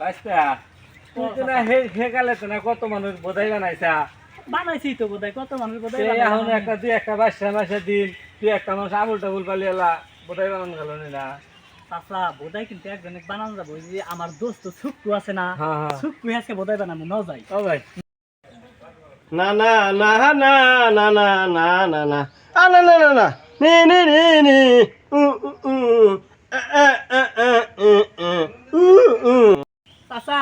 বাইস্তা তুই তো না হে হে গালে তো না কত মানুষ বোধাই বানাইছা বানাইছি তো বোধহয় কত মানুষ সে এখন একটা দুই একটা বাসা বাসা দিন তুই একটা মানুষ আবুল টাবুল পালি এলা বোধাই বানান গেল না চাচা বোধহয় কিন্তু একজন বানানো যাব ওই যে আমার দোস্ত সুক্কু আছে না হ্যাঁ হ্যাঁ সুক্কু আজকে বোধহয় বানাবো ন যাই ও ভাই না না না না না না না না না আ না না না না নি নি নি নি উ উ উ আ আ আ আ উ উ উ উ চাচা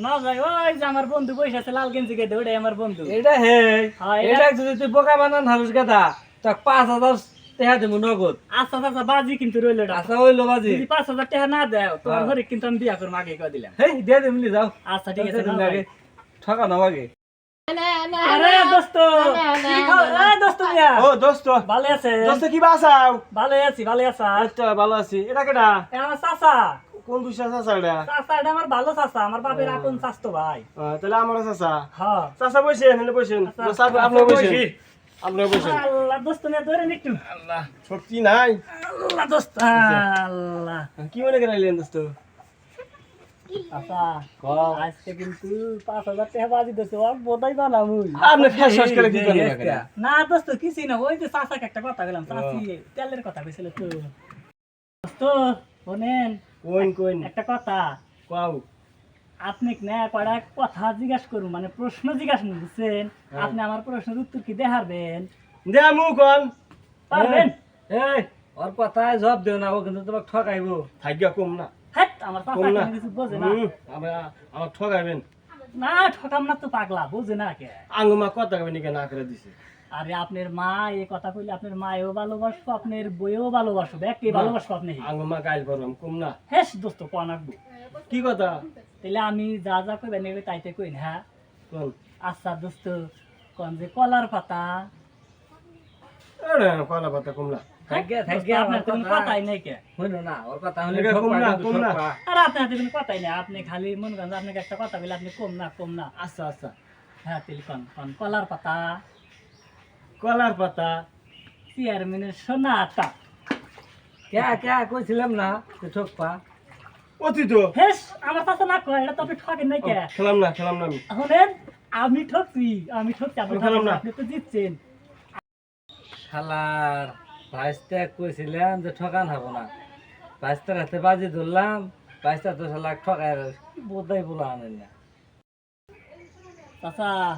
ন যাই ওই যে আমার বন্ধু বসে আছে লাল গেঞ্জি গাইতে ওটাই আমার বন্ধু। এটা হে। হ্যাঁ, এটা- এটা যদি তুই বোকা বানান হারুস গাদা তো পাঁচ হাজার টেহা দেবো নগদ। আচ্ছা বাজি কিন্তু রইল এটা আশা হইল বাজি। যদি পাঁচ হাজার টাকা না দেয় তোমার হ্যাঁ। ঘরে কিন্তু আমি বিয়া করব আগে কয়ে দিলাম। হেই দিয়ে দেবলি যাও। আচ্ছা ঠিক আছে আগে। ঠকা নাও আগে। আরে দোস্ত! খাও? দোস্ত মিয়া। ও দোস্ত। ভালো আছে দোস্ত কি বাসাও? ভালো আছি ভালো আছা আচ্ছা ভালো আছি। এটা কেডা? আমার চাচা। কোন দুইশা চাচা এটা? চাচা এটা আমার ভালো চাচা আমার বাপের আপন চাচতো ভাই। তাহলে আমার চাচা? হ্যাঁ চাচা বসেন এনে বসেন। আপনি বসেন। বসি। আপনি বসেন। আল্লাহ দোস্ত মিয়া ধরে নিকটু আল্লাহ শক্তি নাই। আল্লাহ দোস্ত আল্লাহ। কি মনে করাইলেন দোস্ত? আজকে কিন্তু পাঁচ হাজার টাকা বাজি বোধাই আপনি ফেস করে কি? না দোস্ত কিছুই না ওই যে চাচাকে একটা কথা বললাম চাচি তেলের কথা কইছিল তো। দোস্ত শোনেন কোন কোন? একটা কথা। কাউ আপনি না কয়টা কথা জিজ্ঞাসা করুন মানে প্রশ্ন জিজ্ঞাসা বুঝছেন? হ্যাঁ। আপনি আমার প্রশ্নের উত্তর কি দেখাবেন দে মু কোন পারবেন? এই ওর কথায় জবাব দিও না ও কিন্তু তোমাকে ঠকাইবো। ভাগ্য কম না। হ্যাঁ আমার চাচা কিছু বোঝে না। আমরা আমার ঠকাইবেন। না ঠকাম না তো পাগলা বোঝে না কে। আঙ্গুমা কথা কইনি কেন না করে দিছে? আরে আপনার মা এই কথা কইলে আপনার মায়েও ভালোবাসবো আপনার বইও ভালোবাসবো। একে ভালোবাসবো আপনি। আঙ্গো মা গাইল করলাম কম না? হ্যাঁ দোস্ত কোয়া নাকবো কি কথা? তাহলে আমি যা যা কইবেন এগুলো তাইতে কই না হ্যাঁ? আচ্ছা দোস্ত কোন যে কলার পাতা? কলা পাতা কমলা হ্যাঁ, আপনি খালি মন আপনাকে একটা কথা বলে আপনি কম না কম না। আচ্ছা আচ্ছা। হ্যাঁ কলার পাতা? কলার পাতা চেয়ারম্যানের সোনাটা কে কে কইছিলাম না? তুই ঠকপা? অতি তো হেস আমার কাছে না কয় এটা তো আপনি ঠকেন নাই কে? খেলাম না খেলাম না আমি। শুনেন আমি ঠকছি আমি ঠকছি আপনি আমি খেলাম না, না। আপনি তো জিতছেন। শালার বাইশটা কইছিলাম যে ঠকান হব না। বাইশটার হাতে বাজি ধরলাম বাইশটা তো শালা ঠকায় বোধাই বলা আনেন না। কও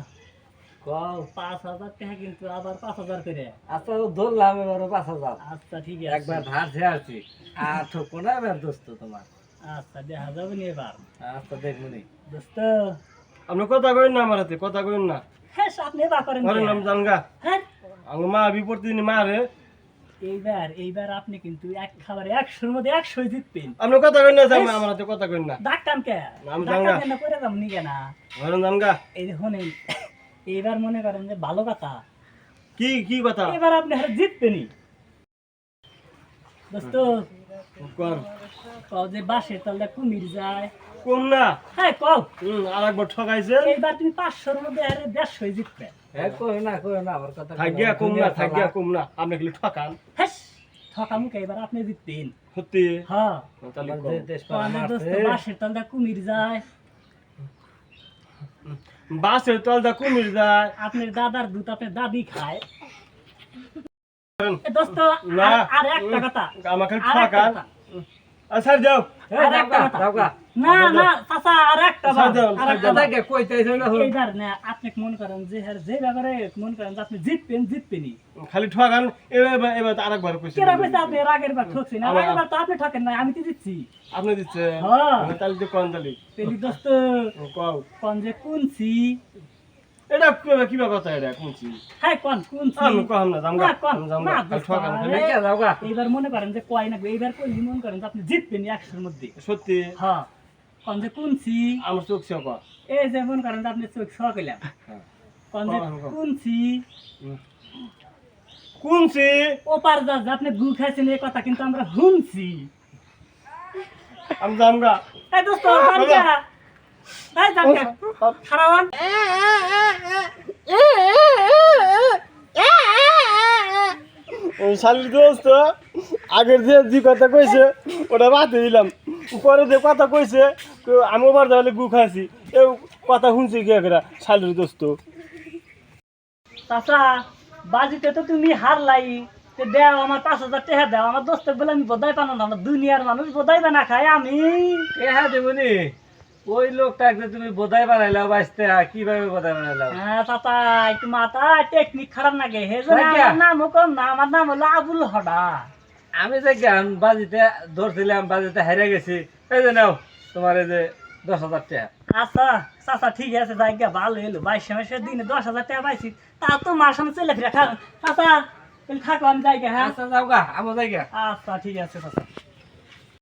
পাঁচ হাজার টাকা কিন্তু আবার পাঁচ হাজার করে। আচ্ছা ধরলাম এবারও পাঁচ হাজার। আচ্ছা ঠিক আছে। একবার ধার ঝে আসছি। আর ঠকবো না এবার দোস্ত তোমার। আচ্ছা দেখা যাবে নি এবার। আচ্ছা দোস্ত। আপনি কথা কইন না আমার হাতে কথা কইন না। হ্যাঁ আপনি করেন? জানগা। হ্যাঁ। বিপত্তি মারে এইবার এইবার আপনি কিন্তু এক খাবারে একশোর মধ্যে একশোই জিতবেন। আপনি কথা কইন না জামাই আমার হাতে কথা কইন না। ডাকতাম কে? আমি ডাকতাম জানগা। কেন করে যাম নি কেনা ঘরের জানগা। এই যে এইবার মনে করেন যে ভালো কথা। কি কি কথা? এবার আপনি হারে জিতবেনই। দোস্ত কর। কও যে বাসের তলটা কুমির যায়। কম না? হ্যাঁ কও। হুম আর একবার ঠকাইছে এইবার তুমি পাঁচশোর মধ্যে হারে দেড়শোই জিতবে। হ্যাঁ করো না করো না আমার কথা থাকিয়া কম না থাকিয়া কম না আপনি খালি ঠকান। হ্যাঁ ঠকামুকে এবার আপনি জিতবেন। সত্যি? হ্যাঁ। তাহলে দোস্ত মারছে, বাসের তলটা কুমির যায়। বাসের তলদা কুমির যায়। আপনার দাদার দুধ আপনার দাদি খায়। এ দোস্ত। আর- একটা কথা। আমাকে আর স্যার যাও। না না চাচা আর একটা আপনি মন করেন যে হ্যার যে ব্যাপারে মন করেন আপনি জিতবেন জিতবেনি খালি ঠকান এবার এবার আরেকবার কইছেন কেরা আমি তো জিতছি। আপনি জিতছেন। হ্যাঁ। মানে তাহলে তো কোন তালি তেলি দোস্ত এটা কিবা কিবা কথা এটা? কোনছি? হ্যাঁ কোন কুনছি? আমি কম না জামগা না, কম, আমি জামগা না, খালি দোস্ত, ঠকান খালি। আরে। দেখে যাও গা। এইবার মনে করেন যে কয় না এইবার কইলি মনে করেন যে আপনি জিতবেন একশোর মধ্যে। সত্যি? হ্যাঁ। কোন যে কুনছি? আমার চোখ সে কর এই যে মনে করেন যে আপনি চোখ শ কইলাম। হ্যাঁ। কোন যে কম, কম। কুনছি? কোনছি? ওপার যা আপনি গু খাইছেন এই কথা কিন্তু আমরা শুনছি। আমি জামগা এই দোস্ত জানকা এই জানকা খারাপ শালির দোস্ত আগের যে যে কথা কইছে ওটা বাদ দিলাম। পরে যে কথা কইছে আমি বার তাহলে গু খাইছি। এ কথা শুনছি কি করে শালির দোস্ত। চাচা বাজিতে তো তুমি হারলাই তে দেও আমার পাঁচ হাজার টাকা দাও। আমার দোস্ত বলে আমি বোধাই পানো না। আমার দুনিয়ার মানুষ বোধাই বানা খায় আমি। এ হ্যাঁ দেবনি ওই লোকটাকে তুমি বোধাই বানাইলাও বাঁচতে কীভাবে বোধাই বানাইলাও হ্যাঁ চাচা একটু মাথা টেকনিক খারাপ নাগে হে নাম কম না আমার নাম হলো আবুল হডা। আমি যে জ্ঞান বাজিতে ধরছিলাম বাজিতে হেরে গেছি এই যে নাও তোমার এই যে দশ হাজার টাকা। আচ্ছা চাচা ঠিক আছে গিয়া ভালো এলো বাইশ মাসের দিনে দশ হাজার টাকা পাইছি। তা তো মার সামনে চলে ফিরে খাও চাচা থাকো আমি যাই গিয়া, হ্যাঁ? আচ্ছা যাও গা আমার জায়গা আচ্ছা ঠিক আছে চাচা।